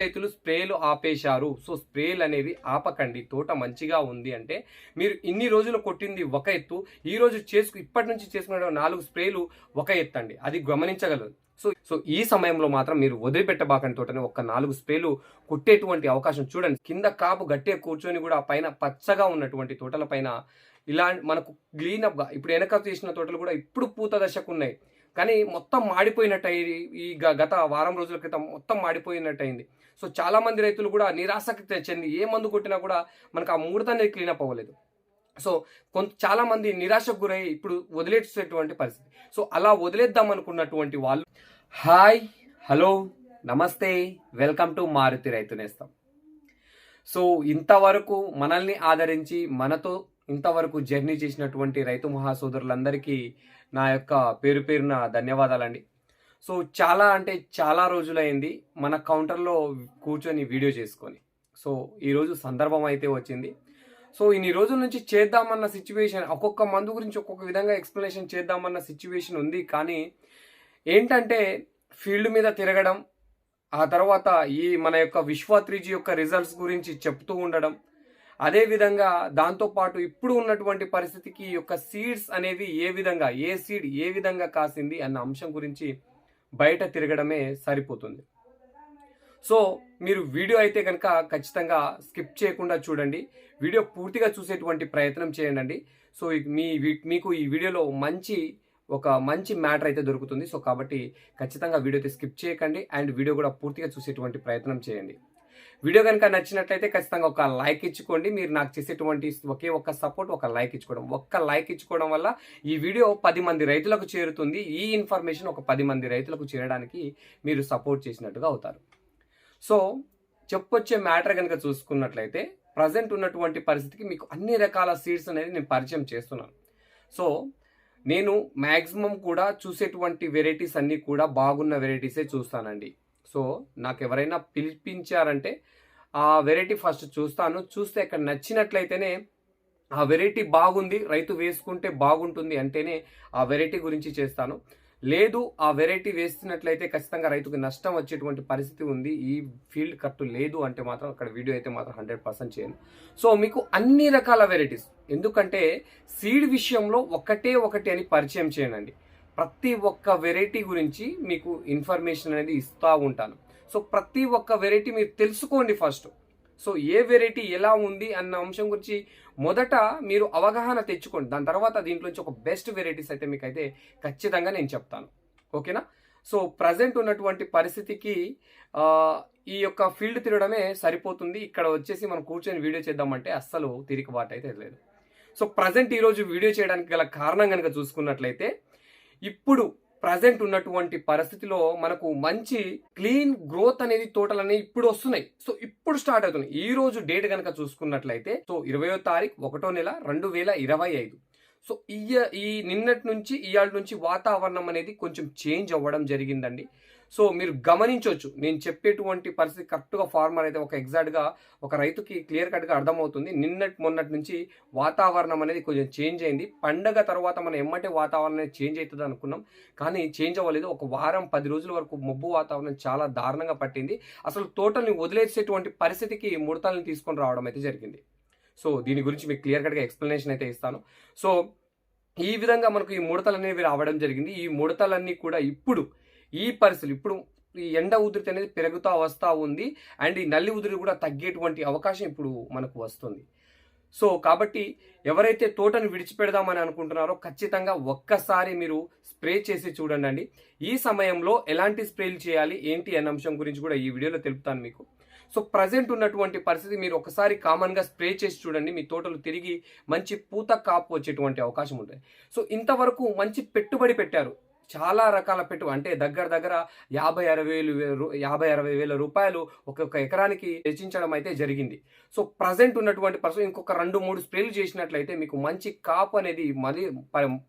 రైతులు స్ప్రేలు ఆపేశారు. సో స్ప్రేలు అనేవి ఆపకండి. తోట మంచిగా ఉంది అంటే మీరు ఇన్ని రోజులు కొట్టింది ఒక ఎత్తు. ఈ రోజు చేసుకు ఇప్పటి నుంచి చేసుకున్న నాలుగు స్ప్రేలు ఒక ఎత్తు అండి అది గమనించగలదు సో సో ఈ సమయంలో మాత్రం మీరు వదిలిపెట్టబాకండి తోటని ఒక నాలుగు స్ప్రేలు కొట్టేటువంటి అవకాశం చూడండి. కింద కాపు గట్టిగా కూర్చొని కూడా పైన పచ్చగా ఉన్నటువంటి తోటల పైన ఇలా మనకు క్లీన్ అప్ ఇప్పుడు వెనక చేసిన తోటలు కూడా ఇప్పుడు పూత దశకు ఉన్నాయి కానీ మొత్తం మాడిపోయినట్టు ఈ గత వారం రోజుల క్రితం మొత్తం మాడిపోయినట్టు అయింది సో చాలా మంది రైతులు కూడా నిరాసక్తి చెంది ఏ మందు కొట్టినా కూడా మనకు ఆ ముడత అనేది క్లీన్ అప్ అవ్వలేదు. సో కొంత చాలా మంది నిరాశకు గురై ఇప్పుడు వదిలేసేటువంటి పరిస్థితి. సో అలా వదిలేద్దాం అనుకున్నటువంటి వాళ్ళు. Hi hello namaste welcome to Maruti Raithu Nestham. So ఇంతవరకు మనల్ని ఆదరించి మనతో ఇంతవరకు జర్నీ చేసినటువంటి రైతు మహాసోదరులందరికీ నా యొక్క పేరు పేరున ధన్యవాదాలండి. సో చాలా అంటే చాలా రోజులైంది మన కౌంటర్లో కూర్చొని వీడియో చేసుకొని. సో ఈరోజు సందర్భం అయితే వచ్చింది. సో ఇన్ని రోజుల నుంచి చేద్దామన్న సిచ్యువేషన్ ఒక్కొక్క మందు గురించి ఒక్కొక్క విధంగా ఎక్స్ప్లెనేషన్ చేద్దామన్న సిచ్యువేషన్ ఉంది. కానీ ఏంటంటే ఫీల్డ్ మీద తిరగడం ఆ తర్వాత ఈ మన యొక్క విశ్వ త్రీజీ యొక్క రిజల్ట్స్ గురించి చెప్తూ ఉండడం అదేవిధంగా దాంతోపాటు ఇప్పుడు ఉన్నటువంటి పరిస్థితికి ఈ యొక్క సీడ్స్ అనేవి ఏ విధంగా ఏ సీడ్ ఏ విధంగా కాసింది అన్న అంశం గురించి బయట తిరగడమే సరిపోతుంది. సో మీరు వీడియో అయితే కనుక ఖచ్చితంగా స్కిప్ చేయకుండా చూడండి. వీడియో పూర్తిగా చూసేటువంటి ప్రయత్నం చేయండి సో మీ వీ- మీకు ఈ వీడియోలో మంచి ఒక మంచి మ్యాటర్ అయితే దొరుకుతుంది. సో కాబట్టి ఖచ్చితంగా వీడియో అయితే స్కిప్ చేయకండి. అండ్ వీడియో కూడా పూర్తిగా చూసేటువంటి ప్రయత్నం చేయండి. వీడియో కనుక నచ్చినట్లయితే ఖచ్చితంగా ఒక లైక్ ఇచ్చుకోండి. మీరు నాకు చేసేటువంటి ఒకే ఒక్క సపోర్ట్ ఒక లైక్ ఇచ్చుకోవడం. ఒక్క లైక్ ఇచ్చుకోవడం వల్ల ఈ వీడియో పది మంది రైతులకు చేరుతుంది. ఈ ఇన్ఫర్మేషన్ ఒక పది మంది రైతులకు చేరడానికి మీరు సపోర్ట్ చేసినట్టుగా అవుతారు. సో చెప్పొచ్చే మ్యాటర్ కనుక చూసుకున్నట్లయితే ప్రజెంట్ ఉన్నటువంటి పరిస్థితికి మీకు అన్ని రకాల సీడ్స్ అనేది నేను పరిచయం చేస్తున్నాను. సో నేను మ్యాక్సిమం కూడా చూసేటువంటి వెరైటీస్ అన్నీ కూడా బాగున్న వెరైటీసే చూస్తానండి. సో నాకు ఎవరైనా పిలిపించారంటే ఆ వెరైటీ ఫస్ట్ చూస్తాను. చూస్తే అక్కడ నచ్చినట్లయితేనే ఆ వెరైటీ బాగుంది రైతు వేసుకుంటే బాగుంటుంది అంటేనే ఆ వెరైటీ గురించి చేస్తాను. లేదు ఆ వెరైటీ వేస్తున్నట్లయితే ఖచ్చితంగా రైతుకు నష్టం వచ్చేటువంటి పరిస్థితి ఉంది. ఈ ఫీల్డ్ కట్టు లేదు అంటే మాత్రం అక్కడ వీడియో అయితే మాత్రం హండ్రెడ్ పర్సెంట్ చేయను. సో మీకు అన్ని రకాల వెరైటీస్ ఎందుకంటే సీడ్ విషయంలో ఒకటే ఒకటి అని పరిచయం చేయనండి ప్రతి ఒక్క వెరైటీ గురించి మీకు ఇన్ఫర్మేషన్ అనేది ఇస్తూ ఉంటాను. సో ప్రతి ఒక్క వెరైటీ మీరు తెలుసుకోండి ఫస్ట్. సో ఏ వెరైటీ ఎలా ఉంది అన్న అంశం గురించి మొదట మీరు అవగాహన తెచ్చుకోండి. దాని తర్వాత దీంట్లోంచి ఒక బెస్ట్ వెరైటీస్ అయితే మీకు అయితే ఖచ్చితంగా నేను చెప్తాను. ఓకేనా? సో ప్రజెంట్ ఉన్నటువంటి పరిస్థితికి ఈ యొక్క ఫీల్డ్ తిరగడమే సరిపోతుంది. ఇక్కడ వచ్చేసి మనం కూర్చొని వీడియో చేద్దామంటే అస్సలు తిరిగిబాటు అయితే లేదు. సో ప్రజెంట్ ఈరోజు వీడియో చేయడానికి గల కారణం కనుక చూసుకున్నట్లయితే ఇప్పుడు ప్రజెంట్ ఉన్నటువంటి పరిస్థితిలో మనకు మంచి క్లీన్ గ్రోత్ అనేది తోటలు అనేవి ఇప్పుడు వస్తున్నాయి. సో ఇప్పుడు స్టార్ట్ అవుతున్నాయి. ఈ రోజు డేట్ కనుక చూసుకున్నట్లయితే సో ఇరవయో తారీఖు ఒకటో నెల రెండు వేల ఇరవై ఐదు. సో ఈ ఈ నిన్నటి నుంచి ఇవాళ నుంచి వాతావరణం అనేది కొంచెం చేంజ్ అవ్వడం జరిగిందండి. సో మీరు గమనించవచ్చు నేను చెప్పేటువంటి పరిస్థితి కరెక్ట్గా ఫార్మర్ అయితే ఒక ఎగ్జాక్ట్గా ఒక రైతుకి క్లియర్ కట్గా అర్థమవుతుంది. నిన్నటి మొన్నటి నుంచి వాతావరణం అనేది కొంచెం చేంజ్ అయింది. పండగ తర్వాత మనం ఎమ్మటే వాతావరణం అనేది చేంజ్ అవుతుంది అనుకున్నాం. కానీ చేంజ్ అవ్వలేదు. ఒక వారం పది రోజుల వరకు మబ్బు వాతావరణం చాలా దారుణంగా పట్టింది. అసలు తోటల్ని వదిలేసేటువంటి పరిస్థితికి ముడతల్ని తీసుకొని రావడం అయితే జరిగింది. సో దీని గురించి మీకు క్లియర్ కట్గా ఎక్స్ప్లెనేషన్ అయితే ఇస్తాను. సో ఈ విధంగా మనకు ఈ ముడతలు అనేవి రావడం జరిగింది. ఈ ముడతలన్నీ కూడా ఇప్పుడు ఈ పరిస్థితులు ఇప్పుడు ఈ ఎండ ఉధృతి అనేది పెరుగుతూ వస్తూ ఉంది. అండ్ ఈ నల్లి ఉధృతి కూడా తగ్గేటువంటి అవకాశం ఇప్పుడు మనకు వస్తుంది. సో కాబట్టి ఎవరైతే తోటను విడిచిపెడదామని అనుకుంటున్నారో ఖచ్చితంగా ఒక్కసారి మీరు స్ప్రే చేసి చూడండి అండి ఈ సమయంలో ఎలాంటి స్ప్రేలు చేయాలి ఏంటి అన్న అంశం గురించి కూడా ఈ వీడియోలో తెలుపుతాను మీకు. సో ప్రజెంట్ ఉన్నటువంటి పరిస్థితి మీరు ఒకసారి కామన్గా స్ప్రే చేసి చూడండి. మీ తోటలు తిరిగి మంచి పూత కాపు వచ్చేటువంటి అవకాశం ఉంటుంది. సో ఇంతవరకు మంచి పెట్టుబడి పెట్టారు. చాలా రకాల పెట్టు అంటే దగ్గర దగ్గర యాభై అరవై వేలు యాభై అరవై వేల రూపాయలు ఒక్కొక్క ఎకరానికి వెచ్చించడం అయితే జరిగింది. సో ప్రజెంట్ ఉన్నటువంటి పరిస్థితి ఇంకొక రెండు మూడు స్ప్రేలు చేసినట్లయితే మీకు మంచి కాపు అనేది మళ్ళీ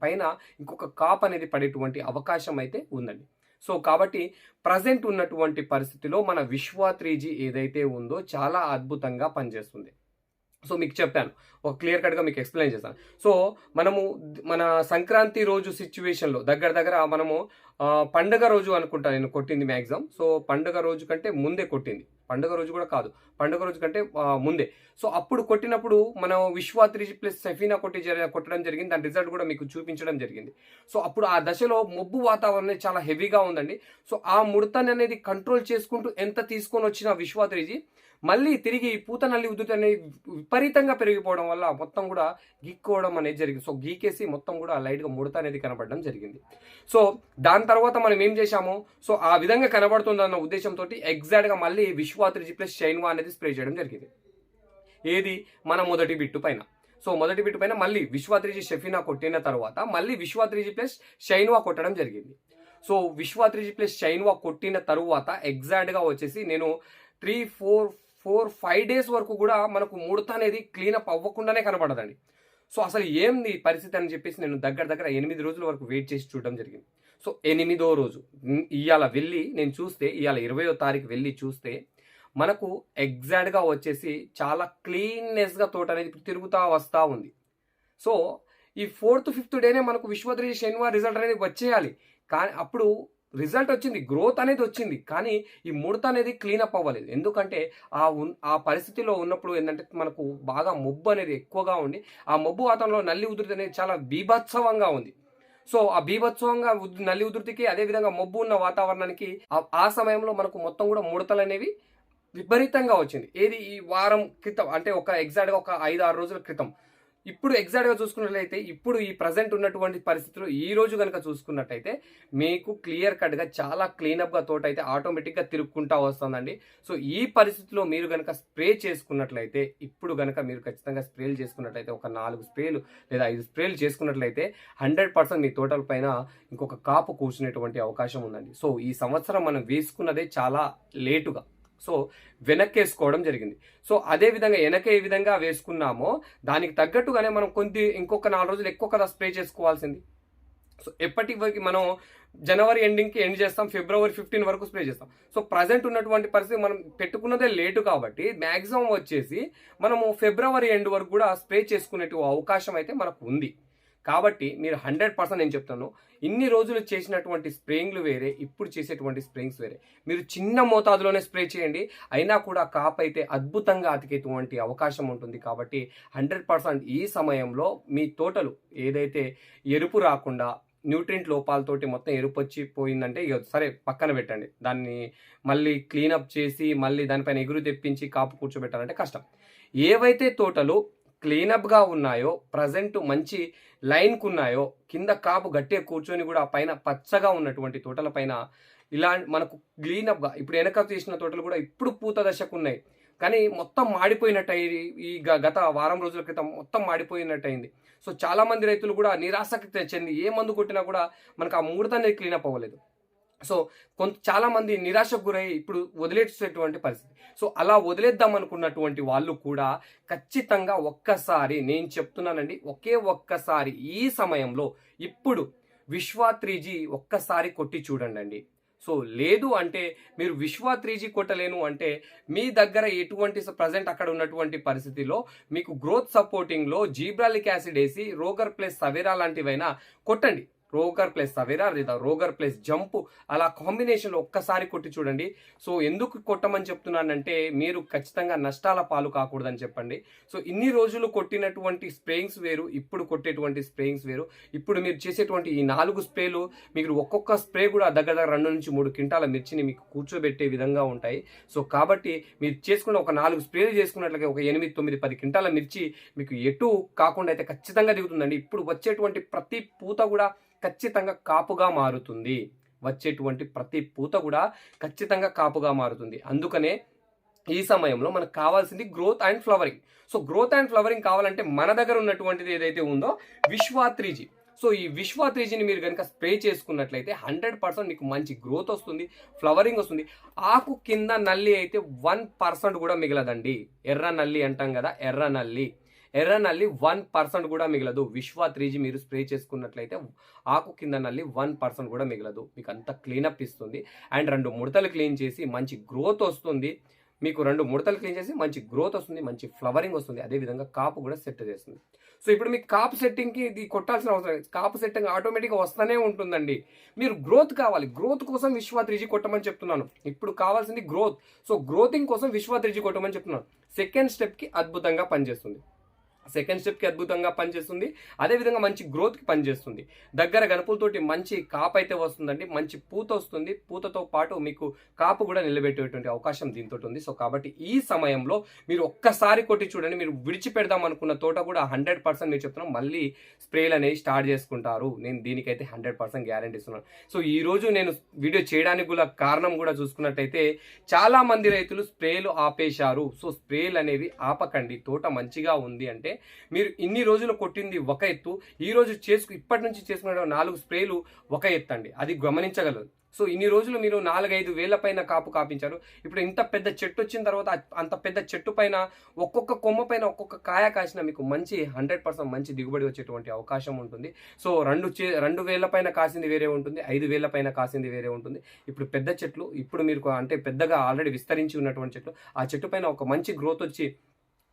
పైన ఇంకొక కాపు అనేది పడేటువంటి అవకాశం అయితే ఉందండి. సో కాబట్టి ప్రజెంట్ ఉన్నటువంటి పరిస్థితిలో మన విశ్వ త్రీజీ ఏదైతే ఉందో చాలా అద్భుతంగా పనిచేస్తుంది. సో మీకు చెప్పాను. ఒక క్లియర్ కట్గా మీకు ఎక్స్ప్లెయిన్ చేస్తాను. సో మనము మన సంక్రాంతి రోజు సిచ్యువేషన్లో దగ్గర దగ్గర మనము పండగ రోజు అనుకుంటా నేను కొట్టింది మ్యాక్సిమం సో పండగ రోజు కంటే ముందే కొట్టింది. పండగ రోజు కూడా కాదు. పండుగ రోజు కంటే ముందే. సో అప్పుడు కొట్టినప్పుడు మనం విశ్వా త్రీ ప్లస్ సెఫీనా కొట్టి కొట్టడం జరిగింది. దాని రిజల్ట్ కూడా మీకు చూపించడం జరిగింది. సో అప్పుడు ఆ దశలో మొబ్బు వాతావరణం చాలా హెవీగా ఉందండి. సో ఆ ముడతని అనేది కంట్రోల్ చేసుకుంటూ ఎంత తీసుకొని వచ్చిన విశ్వా త్రీజీ మళ్ళీ తిరిగి పూత నల్లి ఉద్దుత అనేది విపరీతంగా పెరిగిపోవడం వల్ల మొత్తం కూడా గీక్కోవడం అనేది జరిగింది. సో గీకేసి మొత్తం కూడా లైట్గా ముడత అనేది కనబడడం జరిగింది. సో దాని తర్వాత మనం ఏం చేశాము? సో ఆ విధంగా కనబడుతుందన్న ఉద్దేశంతో ఎగ్జాక్ట్గా మళ్ళీ విశ్వా త్రీ ప్లస్ షైన్వా అనేది స్ప్రే చేయడం జరిగింది. ఏది? మన మొదటి బిట్టు పైన. సో మొదటి బిట్టు పైన మళ్ళీ విశ్వా త్రీజీ షెఫినా కొట్టిన తర్వాత మళ్ళీ విశ్వాత్రిజీ ప్లస్ షైన్వా కొట్టడం జరిగింది. సో విశ్వాత్రిజీ ప్లస్ షైన్వా కొట్టిన తరువాత ఎగ్జాక్ట్గా వచ్చేసి నేను three four four five days వరకు కూడా మనకు ముడత అనేది క్లీనప్ అవ్వకుండానే కనబడదండి. సో అసలు ఏంది పరిస్థితి అని చెప్పేసి నేను దగ్గర దగ్గర ఎనిమిది రోజుల వరకు వెయిట్ చేసి చూడడం జరిగింది. సో ఎనిమిదో రోజు ఇవాళ వెళ్ళి నేను చూస్తే ఇవాళ ఇరవయో తారీఖు వెళ్ళి చూస్తే మనకు ఎగ్జాక్ట్గా వచ్చేసి చాలా క్లీన్నెస్గా తోట అనేది తిరుగుతూ వస్తూ ఉంది. సో ఈ ఫోర్త్ ఫిఫ్త్ డేనే మనకు విశ్వద్రీ శనివారం రిజల్ట్ అనేది వచ్చేయాలి. కానీ అప్పుడు రిజల్ట్ వచ్చింది గ్రోత్ అనేది వచ్చింది కానీ ఈ ముడత అనేది క్లీనప్ అవ్వలేదు. ఎందుకంటే ఆ ఉన్ ఆ పరిస్థితిలో ఉన్నప్పుడు ఏంటంటే మనకు బాగా మొబ్బు అనేది ఎక్కువగా ఉండి ఆ మొబ్బు వాతావరణంలో నల్లి ఉధృతి అనేది చాలా బీభత్సవంగా ఉంది. సో ఆ బీభత్సవంగా నల్లి ఉధృతికి అదేవిధంగా మొబ్బు ఉన్న వాతావరణానికి ఆ- ఆ సమయంలో మనకు మొత్తం కూడా ముడతలు అనేవి విపరీతంగా వచ్చింది. ఏది ఈ వారం క్రితం అంటే ఒక ఎగ్జాక్ట్గా ఒక ఐదు ఆరు రోజుల క్రితం. ఇప్పుడు ఎగ్జాక్ట్గా చూసుకున్నట్లయితే ఇప్పుడు ఈ ప్రజెంట్ ఉన్నటువంటి పరిస్థితుల్లో ఈ రోజు కనుక చూసుకున్నట్టయితే మీకు క్లియర్ కట్గా చాలా క్లీనప్గా తోట అయితే ఆటోమేటిక్గా తిరుక్కుంటా వస్తుందండి. సో ఈ పరిస్థితిలో మీరు కనుక స్ప్రే చేసుకున్నట్లయితే ఇప్పుడు కనుక మీరు ఖచ్చితంగా స్ప్రేలు చేసుకున్నట్లయితే ఒక నాలుగు స్ప్రేలు లేదా ఐదు స్ప్రేలు చేసుకున్నట్లయితే హండ్రెడ్ పర్సెంట్ మీ తోటల పైన ఇంకొక కాపు కూర్చునేటువంటి అవకాశం ఉందండి. సో ఈ సంవత్సరం మనం వేసుకున్నదే చాలా లేటుగా సో వెనక్కేసుకోవడం జరిగింది. సో అదే విధంగా వెనక ఏ విధంగా వేసుకున్నామో దానికి తగ్గట్టుగానే మనం కొద్ది ఇంకొక నాలుగు రోజులు ఎక్కువ కదా స్ప్రే చేసుకోవాల్సింది. సో ఎప్పటికి మనం జనవరి ఎండింగ్కి ఎండ్ చేస్తాం ఫిబ్రవరి ఫిఫ్టీన్ వరకు స్ప్రే చేస్తాం. సో ప్రజెంట్ ఉన్నటువంటి పరిస్థితి మనం పెట్టుకున్నదే లేటు కాబట్టి మ్యాక్సిమం వచ్చేసి మనము ఫిబ్రవరి ఎండ్ వరకు కూడా స్ప్రే చేసుకునే అవకాశం అయితే మనకు ఉంది. కాబట్టి మీరు హండ్రెడ్ పర్సెంట్ నేను చెప్తాను ఇన్ని రోజులు చేసినటువంటి స్ప్రేయింగ్లు వేరే ఇప్పుడు చేసేటువంటి స్ప్రేయింగ్స్ వేరే. మీరు చిన్న మోతాదులోనే స్ప్రే చేయండి అయినా కూడా కాప్ అయితే అద్భుతంగా అతికేటువంటి అవకాశం ఉంటుంది కాబట్టి హండ్రెడ్ పర్సెంట్ ఈ సమయంలో మీ తోటలు ఏదైతే ఎరుపు రాకుండా న్యూట్రింట్ లోపాలతోటి మొత్తం ఎరుపు వచ్చి పోయిందంటే ఇక సరే పక్కన పెట్టండి. దాన్ని మళ్ళీ క్లీనప్ చేసి మళ్ళీ దానిపైన ఎగురు తెప్పించి కాపు కూర్చోబెట్టాలంటే కష్టం. ఏవైతే తోటలు క్లీనప్గా ఉన్నాయో ప్రజెంట్ మంచి లైన్కు ఉన్నాయో కింద కాపు గట్టే కూర్చొని కూడా పైన పచ్చగా ఉన్నటువంటి తోటల పైన ఇలా మనకు క్లీనప్గా ఇప్పుడు వెనక తీసిన తోటలు కూడా ఇప్పుడు పూత దశకు ఉన్నాయి కానీ మొత్తం మాడిపోయినట్టు ఈ గ- గత వారం రోజుల క్రితం మొత్తం మాడిపోయినట్టు అయింది సో చాలామంది రైతులు కూడా నిరాసక్తి చెంది ఏ మందు కొట్టినా కూడా మనకు ఆ ముడత అనేది క్లీనప్ అవ్వలేదు. సో కొంత చాలా మంది నిరాశకు గురై ఇప్పుడు వదిలేసేటువంటి పరిస్థితి. సో అలా వదిలేద్దాం అనుకున్నటువంటి వాళ్ళు కూడా ఖచ్చితంగా ఒక్కసారి నేను చెప్తున్నానండి ఒకే ఒక్కసారి ఈ సమయంలో ఇప్పుడు విశ్వాత్రిజీ ఒక్కసారి కొట్టి చూడండి అండి సో లేదు అంటే మీరు విశ్వా త్రీ కొట్టలేను అంటే మీ దగ్గర ఎటువంటి ప్రజెంట్ అక్కడ ఉన్నటువంటి పరిస్థితిలో మీకు గ్రోత్ సపోర్టింగ్లో జీబ్రాలిక్ యాసిడ్ వేసి రోగర్ ప్లస్ సవేరా లాంటివైనా కొట్టండి. రోగర్ ప్లస్ సవేరా లేదా రోగర్ ప్లస్ జంప్ అలా కాంబినేషన్లో ఒక్కసారి కొట్టి చూడండి. సో ఎందుకు కొట్టమని చెప్తున్నానంటే మీరు ఖచ్చితంగా నష్టాల పాలు కాకూడదని చెప్పండి. సో ఇన్ని రోజులు కొట్టినటువంటి స్ప్రేయింగ్స్ వేరు ఇప్పుడు కొట్టేటువంటి స్ప్రేయింగ్స్ వేరు. ఇప్పుడు మీరు చేసేటువంటి ఈ నాలుగు స్ప్రేలు మీరు ఒక్కొక్క స్ప్రే కూడా దగ్గర దగ్గర రెండు నుంచి మూడు క్వింటాల మిర్చిని మీకు కూర్చోబెట్టే విధంగా ఉంటాయి. సో కాబట్టి మీరు చేసుకున్న ఒక నాలుగు స్ప్రేలు చేసుకున్నట్లయితే ఒక ఎనిమిది తొమ్మిది పది క్వింటాల మిర్చి మీకు ఎటు కాకుండా అయితే ఖచ్చితంగా దిగుతుందండి. ఇప్పుడు వచ్చేటువంటి ప్రతి పూత కూడా ఖచ్చితంగా కాపుగా మారుతుంది. వచ్చేటువంటి ప్రతి పూత కూడా ఖచ్చితంగా కాపుగా మారుతుంది. అందుకనే ఈ సమయంలో మనకు కావాల్సింది growth and flowering. So growth and flowering కావాలంటే మన దగ్గర ఉన్నటువంటిది ఏదైతే ఉందో విశ్వాత్రీజీ సో ఈ విశ్వాత్రీజీని మీరు కనుక స్ప్రే చేసుకున్నట్లయితే హండ్రెడ్ పర్సెంట్ మీకు మంచి గ్రోత్ వస్తుంది ఫ్లవరింగ్ వస్తుంది. ఆకు కింద నల్లి అయితే వన్ పర్సెంట్ కూడా మిగలదండి. ఎర్ర నల్లి అంటాం కదా ఎర్ర నల్లి. ఎర్ర నల్లి వన్ పర్సెంట్ కూడా మిగలదు. విశ్వ త్రీజీ మీరు స్ప్రే చేసుకున్నట్లయితే ఆకు కింద నల్లి వన్ పర్సెంట్ కూడా మిగలదు. మీకు అంత క్లీనప్ ఇస్తుంది. అండ్ రెండు ముడతలు క్లీన్ చేసి మంచి గ్రోత్ వస్తుంది. మీకు రెండు ముడతలు క్లీన్ చేసి మంచి గ్రోత్ వస్తుంది. మంచి ఫ్లవరింగ్ వస్తుంది. అదేవిధంగా కాపు కూడా సెట్ చేస్తుంది. సో ఇప్పుడు మీకు కాపు సెట్టింగ్కి ఇది కొట్టాల్సిన అవసరం లేదు. కాపు సెట్టింగ్ ఆటోమేటిక్గా వస్తూనే ఉంటుందండి. మీరు గ్రోత్ కావాలి. గ్రోత్ కోసం విశ్వ త్రీజీ కొట్టమని చెప్తున్నాను. ఇప్పుడు కావాల్సింది గ్రోత్. సో గ్రోతింగ్ కోసం విశ్వ త్రీజీ కొట్టమని చెప్తున్నాను. సెకండ్ స్టెప్కి అద్భుతంగా పనిచేస్తుంది. సెకండ్ స్టెప్కి అద్భుతంగా పనిచేస్తుంది. అదేవిధంగా మంచి గ్రోత్కి పనిచేస్తుంది. దగ్గర గణపులతోటి మంచి కాపు అయితే వస్తుందండి. మంచి పూత వస్తుంది. పూతతో పాటు మీకు కాపు కూడా నిలబెట్టేటువంటి అవకాశం దీంతో ఉంది. సో కాబట్టి ఈ సమయంలో మీరు ఒక్కసారి కొట్టి చూడండి. మీరు విడిచిపెడదాం అనుకున్న తోట కూడా హండ్రెడ్ పర్సెంట్ మీరు చెప్తున్నాం. మళ్ళీ స్ప్రేలు అనేవి స్టార్ట్ చేసుకుంటారు. నేను దీనికైతే హండ్రెడ్ పర్సెంట్ గ్యారంటీ ఇస్తున్నాను. సో ఈ రోజు నేను వీడియో చేయడానికి కూడా కారణం కూడా చూసుకున్నట్టయితే చాలా మంది రైతులు స్ప్రేలు ఆపేశారు. సో స్ప్రేలు అనేవి ఆపకండి. తోట మంచిగా ఉంది అంటే మీరు ఇన్ని రోజులు కొట్టింది ఒక ఎత్తు ఈ రోజు చేసుకు ఇప్పటి నుంచి చేసుకున్న నాలుగు స్ప్రేలు ఒక ఎత్తు అండి అది గమనించగలదు సో ఇన్ని రోజులు మీరు నాలుగైదు వేల పైన కాపు కాపించారు. ఇప్పుడు ఇంత పెద్ద చెట్టు వచ్చిన తర్వాత అంత పెద్ద చెట్టు పైన ఒక్కొక్క కొమ్మ పైన ఒక్కొక్క కాయ కాసిన మీకు మంచి హండ్రెడ్ పర్సెంట్ మంచి దిగుబడి వచ్చేటువంటి అవకాశం ఉంటుంది. సో రెండు చే రెండు వేల పైన కాసింది వేరే ఉంటుంది ఐదు వేల పైన కాసింది వేరే ఉంటుంది. ఇప్పుడు పెద్ద చెట్లు ఇప్పుడు మీరు అంటే పెద్దగా ఆల్రెడీ విస్తరించి ఉన్నటువంటి చెట్లు ఆ చెట్టు పైన ఒక మంచి గ్రోత్ వచ్చి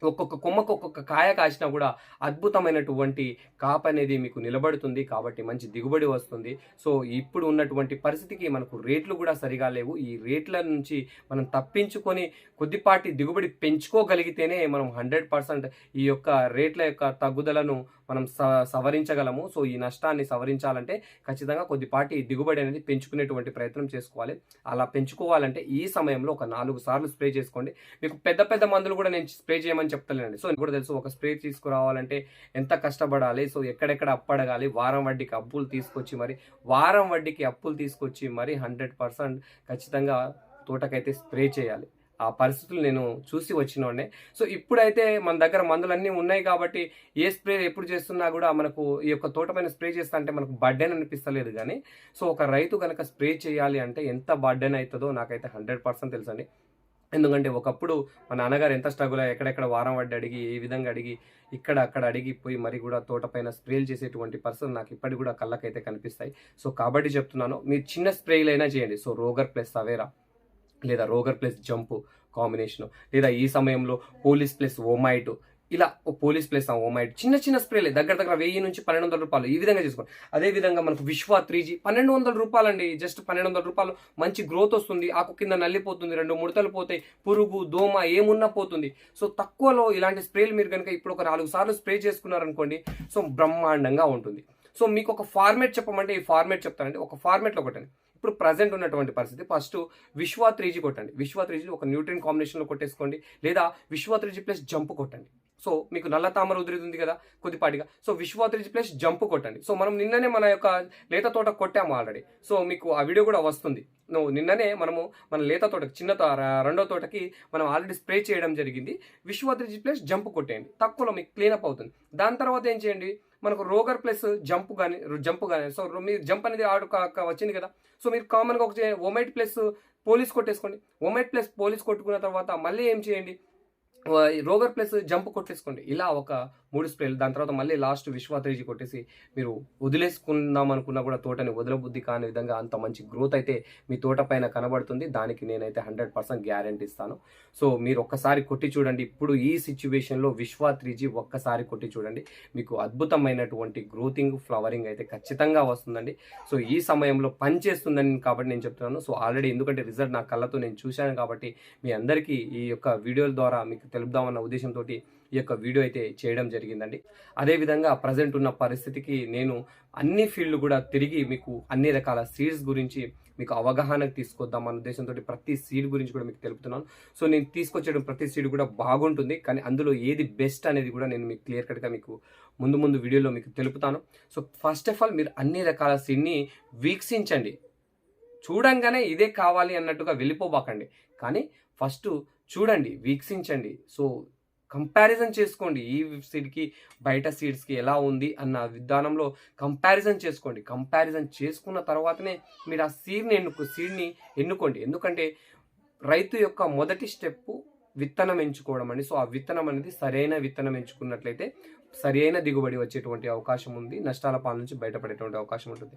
ఒక్కొక్క కొమ్మకు ఒక్కొక్క కాయ కాసినా కూడా అద్భుతమైనటువంటి కాపు అనేది మీకు నిలబడుతుంది కాబట్టి మంచి దిగుబడి వస్తుంది. సో ఇప్పుడు ఉన్నటువంటి పరిస్థితికి మనకు రేట్లు కూడా సరిగా లేవు. ఈ రేట్ల నుంచి మనం తప్పించుకొని కొద్దిపాటి దిగుబడి పెంచుకోగలిగితేనే మనం హండ్రెడ్ పర్సెంట్ ఈ యొక్క రేట్ల యొక్క తగ్గుదలను మనం స సవరించగలము. సో ఈ నష్టాన్ని సవరించాలంటే ఖచ్చితంగా కొద్దిపాటి దిగుబడి అనేది పెంచుకునేటువంటి ప్రయత్నం చేసుకోవాలి. అలా పెంచుకోవాలంటే ఈ సమయంలో ఒక నాలుగు సార్లు స్ప్రే చేసుకోండి. మీకు పెద్ద పెద్ద మందులు కూడా నేను స్ప్రే చేయమని చెప్తలేనండి. సో కూడా తెలుసు ఒక స్ప్రే తీసుకురావాలంటే ఎంత కష్టపడాలి? సో ఎక్కడెక్కడ అప్పడగాలి వారం వడ్డీకి అప్పులు తీసుకొచ్చి మరి వారం వడ్డీకి అప్పులు తీసుకొచ్చి మరి హండ్రెడ్ పర్సెంట్ ఖచ్చితంగా తోటకైతే స్ప్రే చేయాలి. ఆ పరిస్థితులు నేను చూసి వచ్చినోడే సో ఇప్పుడైతే మన దగ్గర మందులన్నీ ఉన్నాయి కాబట్టి ఏ స్ప్రే ఎప్పుడు చేస్తున్నా కూడా మనకు ఈ యొక్క తోటమైన స్ప్రే చేస్తా అంటే మనకు బర్డెన్ అనిపిస్తలేదు కానీ సో ఒక రైతు కనుక స్ప్రే చేయాలి అంటే ఎంత బర్డెన్ అవుతుందో నాకైతే హండ్రెడ్ పర్సెంట్ తెలుసండి. ఎందుకంటే ఒకప్పుడు మా నాన్నగారు ఎంత స్ట్రగుల్ ఎక్కడెక్కడ వారం వడ్డీ అడిగి ఏ విధంగా అడిగి ఇక్కడ అక్కడ అడిగిపోయి మరి కూడా తోట పైన స్ప్రేలు చేసేటువంటి పర్సన్ నాకు ఇప్పటికి కూడా కళ్ళకైతే కనిపిస్తాయి. సో కాబట్టి చెప్తున్నాను మీరు చిన్న స్ప్రేలు అయినా చేయండి. సో రోగర్ ప్లస్ అవేరా. లేదా రోగర్ ప్లస్ జంప్ కాంబినేషన్ లేదా ఈ సమయంలో పోలీస్ ప్లస్ ఓమైట్ ఇలా ఓ పోలీస్ ప్లస్ ఓమైట్ చిన్న చిన్న స్ప్రేలే దగ్గర దగ్గర వెయ్యి నుంచి పన్నెండు వందల రూపాయలు ఈ విధంగా చేసుకోండి. అదే విధంగా మనకు విశ్వ త్రీ జీ పన్నెండు వందల రూపాయలండి జస్ట్ పన్నెండు వందల రూపాయలు మంచి గ్రోత్ వస్తుంది ఆకు కింద నల్లిపోతుంది రెండు ముడతలు పోతాయి పురుగు దోమ ఏమున్నా పోతుంది. సో తక్కువలో ఇలాంటి స్ప్రేలు మీరు కనుక ఇప్పుడు ఒక నాలుగు సార్లు స్ప్రే చేసుకున్నారనుకోండి సో బ్రహ్మాండంగా ఉంటుంది. సో మీకు ఒక ఫార్మేట్ చెప్పమంటే ఈ ఫార్మేట్ చెప్తానండి. ఒక ఫార్మేట్లో ఒకటండి. ఇప్పుడు ప్రజెంట్ ఉన్నటువంటి పరిస్థితి. ఫస్ట్ విశ్వ త్రీజీ కొట్టండి. విశ్వ త్రీజీ ఒక న్యూట్రిన్ కాంబినేషన్లో కొట్టేసుకోండి. లేదా Vishwa three G plus Jump కొట్టండి. సో మీకు నల్ల తామర ఉదిరితుంది కదా కొద్దిపాటిగా. So Vishwa three G plus Jump కొట్టండి. సో మనం నిన్ననే మన యొక్క లేత తోట కొట్టాము ఆల్రెడీ సో మీకు ఆ వీడియో కూడా వస్తుంది. నువ్వు నిన్ననే మనము మన లేత తోటకి చిన్న తో- రెండో తోటకి మనం ఆల్రెడీ స్ప్రే చేయడం జరిగింది. విశ్వ త్రీజీ ప్లస్ జంప్ కొట్టేయండి. తక్కువలో మీకు క్లీనప్ అవుతుంది. దాని తర్వాత ఏం చేయండి? మనకు రోగర్ ప్లస్ జంప్ కానీ జంప్ కానీ సో మీరు జంప్ అనేది ఆడు వచ్చింది కదా. సో మీరు కామన్గా ఒక ఒమైట్ ప్లస్ పోలీస్ కొట్టేసుకోండి. ఒమైట్ ప్లస్ పోలీస్ కొట్టుకున్న తర్వాత మళ్ళీ ఏం చేయండి? రోగర్ ప్లస్ జంప్ కొట్టేసుకోండి. ఇలా ఒక మూడు స్ప్రేలు దాని తర్వాత మళ్ళీ లాస్ట్ విశ్వాత్రేజీ కొట్టేసి మీరు వదిలేసుకుందాం అనుకున్నా కూడా తోటని వదలబుద్ధి కాని విధంగా అంత మంచి గ్రోత్ అయితే మీ తోట పైన కనబడుతుంది. దానికి నేనైతే హండ్రెడ్ పర్సెంట్ గ్యారంటీ ఇస్తాను. సో మీరు ఒక్కసారి కొట్టి చూడండి. ఇప్పుడు ఈ సిచ్యువేషన్లో విశ్వా త్రీజీ ఒక్కసారి కొట్టి చూడండి. మీకు అద్భుతమైనటువంటి గ్రోతింగ్ ఫ్లవరింగ్ అయితే ఖచ్చితంగా వస్తుందండి. సో ఈ సమయంలో పని చేస్తుందని కాబట్టి నేను చెప్తున్నాను. సో ఆల్రెడీ ఎందుకంటే రిజల్ట్ నా కళ్ళతో నేను చూశాను కాబట్టి మీ అందరికీ ఈ యొక్క వీడియోల ద్వారా మీకు తెలుపుదామన్న ఉద్దేశంతో ఈ యొక్క వీడియో అయితే చేయడం జరిగిందండి. అదేవిధంగా ప్రజెంట్ ఉన్న పరిస్థితికి నేను అన్ని ఫీల్డ్ కూడా తిరిగి మీకు అన్ని రకాల సీడ్స్ గురించి మీకు అవగాహనకు తీసుకొద్దాం అన్న ఉద్దేశంతో ప్రతి సీడ్ గురించి కూడా మీకు తెలుపుతున్నాను. సో నేను తీసుకొచ్చే ప్రతి సీడ్ కూడా బాగుంటుంది. కానీ అందులో ఏది బెస్ట్ అనేది కూడా నేను మీకు క్లియర్ కట్గా మీకు ముందు ముందు వీడియోలో మీకు తెలుపుతాను. సో ఫస్ట్ ఆఫ్ ఆల్ మీరు అన్ని రకాల సీడ్ని వీక్షించండి. చూడంగానే ఇదే కావాలి అన్నట్టుగా వెళ్ళిపోబాకండి. కానీ ఫస్ట్ చూడండి వీక్షించండి. సో కంపారిజన్ చేసుకోండి. ఈ సీడ్కి బయట సీడ్స్కి ఎలా ఉంది అన్న విధానంలో కంపారిజన్ చేసుకోండి. కంపారిజన్ చేసుకున్న తర్వాతనే మీరు ఆ సీడ్ని ఎన్నుకు సీడ్ని ఎన్నుకోండి. ఎందుకంటే రైతు యొక్క మొదటి స్టెప్ విత్తనం ఎంచుకోవడం అండి. సో ఆ విత్తనం అనేది సరైన విత్తనం ఎంచుకున్నట్లయితే సరైన దిగుబడి వచ్చేటువంటి అవకాశం ఉంది. నష్టాల పాల నుంచి బయటపడేటువంటి అవకాశం ఉంటుంది.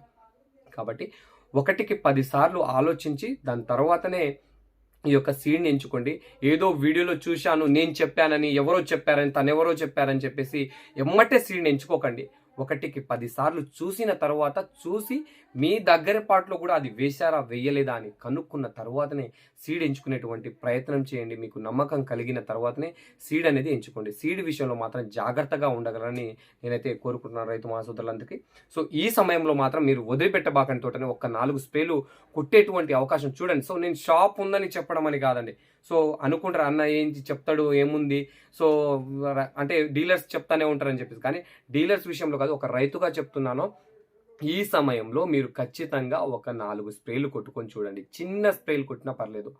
కాబట్టి ఒకటికి పదిసార్లు ఆలోచించి దాని తర్వాతనే ఈ యొక్క సీడ్ని ఎంచుకోండి. ఏదో వీడియోలో చూశాను నేను చెప్పానని ఎవరో చెప్పారని తనెవరో చెప్పారని చెప్పేసి ఎమ్మటే సీడ్ని ఎంచుకోకండి. ఒకటికి పదిసార్లు చూసిన తర్వాత చూసి మీ దగ్గర పాటలో కూడా అది వేశారా వేయలేదా అని కనుక్కున్న తర్వాతనే సీడ్ ఎంచుకునేటువంటి ప్రయత్నం చేయండి. మీకు నమ్మకం కలిగిన తర్వాతనే సీడ్ అనేది ఎంచుకోండి. సీడ్ విషయంలో మాత్రం జాగ్రత్తగా ఉండగలరని నేనైతే కోరుకుంటున్నాను రైతు మహాసోదరులందరికీ. సో ఈ సమయంలో మాత్రం మీరు వదిలిపెట్టబాకని తోటనే ఒక నాలుగు స్ప్రేలు కొట్టేటువంటి అవకాశం చూడండి. సో నేను షాప్ ఉందని చెప్పడం అని కాదండి. సో అనుకుంటారు అన్న ఏంటి చెప్తాడు ఏముంది? సో అంటే డీలర్స్ చెప్తానే ఉంటారని చెప్పేసి. కానీ డీలర్స్ విషయంలో కాదు ఒక రైతుగా చెప్తున్నాను. ఈ సమయంలో మీరు ఖచ్చితంగా ఒక నాలుగు స్ప్రేలు కొట్టుకొని చూడండి. చిన్న స్ప్రేలు కొట్టినా పర్లేదు.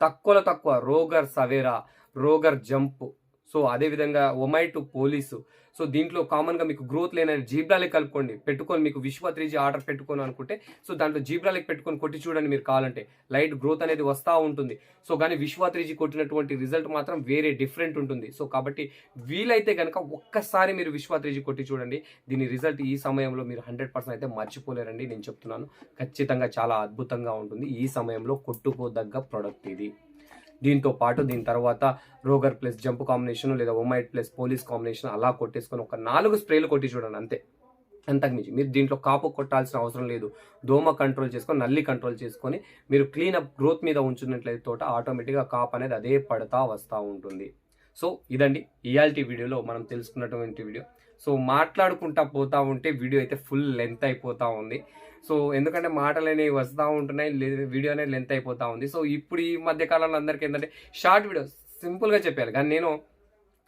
తక్కువలో తక్కువ Rogor Savera Rogor Jump so అదేవిధంగా ఒమైటు పోలీసు. సో దీంట్లో కామన్గా మీకు గ్రోత్ లేని జీబ్రాలకి కలుపుకోండి. పెట్టుకొని మీకు విశ్వ త్రీజీ ఆర్డర్ పెట్టుకొని అనుకుంటే సో దాంట్లో జీబ్రాలకి పెట్టుకొని కొట్టి చూడండి మీరు కావాలంటే. లైట్ గ్రోత్ అనేది వస్తూ ఉంటుంది. సో కానీ విశ్వ త్రీజీ కొట్టినటువంటి రిజల్ట్ మాత్రం వేరే డిఫరెంట్ ఉంటుంది. సో కాబట్టి వీలైతే కనుక ఒక్కసారి మీరు విశ్వ త్రీజీ కొట్టి చూడండి. దీని రిజల్ట్ ఈ సమయంలో మీరు హండ్రెడ్ పర్సెంట్ అయితే మర్చిపోలేరండి. నేను చెప్తున్నాను. ఖచ్చితంగా చాలా అద్భుతంగా ఉంటుంది. ఈ సమయంలో కొట్టుకోదగ్గ ప్రోడక్ట్ ఇది. దీంతో పాటు దీని తర్వాత రోగర్ ప్లస్ జంప్ కాంబినేషన్ లేదా ఒమైట్ ప్లస్ పోలీస్ కాంబినేషన్ అలా కొట్టేసుకొని ఒక నాలుగు స్ప్రేలు కొట్టి చూడండి అంతే. అంతకుమించి మీరు దీంట్లో కాపు కొట్టాల్సిన అవసరం లేదు. దోమ కంట్రోల్ చేసుకొని నల్లి కంట్రోల్ చేసుకొని మీరు క్లీన్ అప్ గ్రోత్ మీద ఉంచున్నట్లయితే తోట ఆటోమేటిక్గా కాప్ అనేది అదే పడతా వస్తూ ఉంటుంది. సో ఇదండి ఇయాల్టీ వీడియోలో మనం తెలుసుకున్నటువంటి వీడియో. సో మాట్లాడుకుంటా పోతా ఉంటే వీడియో అయితే ఫుల్ లెంత్ అయిపోతూ ఉంది. సో ఎందుకంటే మాటలు అనేవి వస్తూ ఉంటున్నాయి లే- వీడియో అనేది లెంత్ అయిపోతూ ఉంది. సో ఇప్పుడు ఈ మధ్య కాలంలో అందరికీ ఏంటంటే షార్ట్ వీడియోస్ సింపుల్గా చెప్పాలి కానీ నేను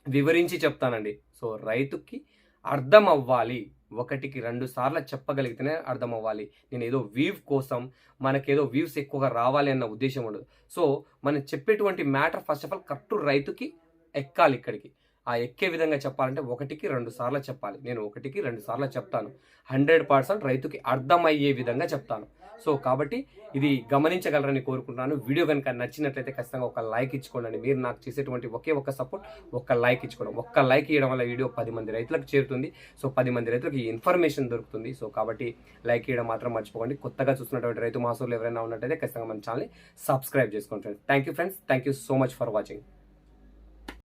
వివరించి చెప్తానండి. సో రైతుకి అర్థం అవ్వాలి. ఒకటికి రెండు సార్లు చెప్పగలిగితేనే అర్థం అవ్వాలి. నేను ఏదో వీవ్ కోసం మనకేదో వ్యూస్ ఎక్కువగా రావాలి అన్న ఉద్దేశం ఉండదు. సో మనం చెప్పేటువంటి matter first of all correct రైతుకి ఎక్కాలి ఇక్కడికి. ఆ ఎక్కే విధంగా చెప్పాలంటే ఒకటికి రెండు సార్లు చెప్పాలి. నేను ఒకటికి రెండు సార్లు చెప్తాను. హండ్రెడ్ పర్సెంట్ రైతుకి అర్థమయ్యే విధంగా చెప్తాను. సో కాబట్టి ఇది గమనించగలరని కోరుకుంటున్నాను. వీడియో కనుక నచ్చినట్లయితే ఖచ్చితంగా ఒక లైక్ ఇచ్చుకోండి. మీరు నాకు చేసేటువంటి ఒకే ఒక సపోర్ట్ ఒక్క లైక్ ఇచ్చుకోవడం. ఒక్క లైక్ ఇవ్వడం వల్ల వీడియో పది మంది రైతులకు చేరుతుంది. సో పది మంది రైతులకు ఈ ఇన్ఫర్మేషన్ దొరుకుతుంది. సో కాబట్టి లైక్ ఇవ్వడం మాత్రం మర్చిపోకండి. కొత్తగా చూస్తున్నటువంటి రైతు మాసూలు ఎవరైనా ఉన్నట్టయితే ఖచ్చితంగా మన ఛానల్ని సబ్స్క్రైబ్ చేసుకోండి. Friends thank you friends thank you so much for watching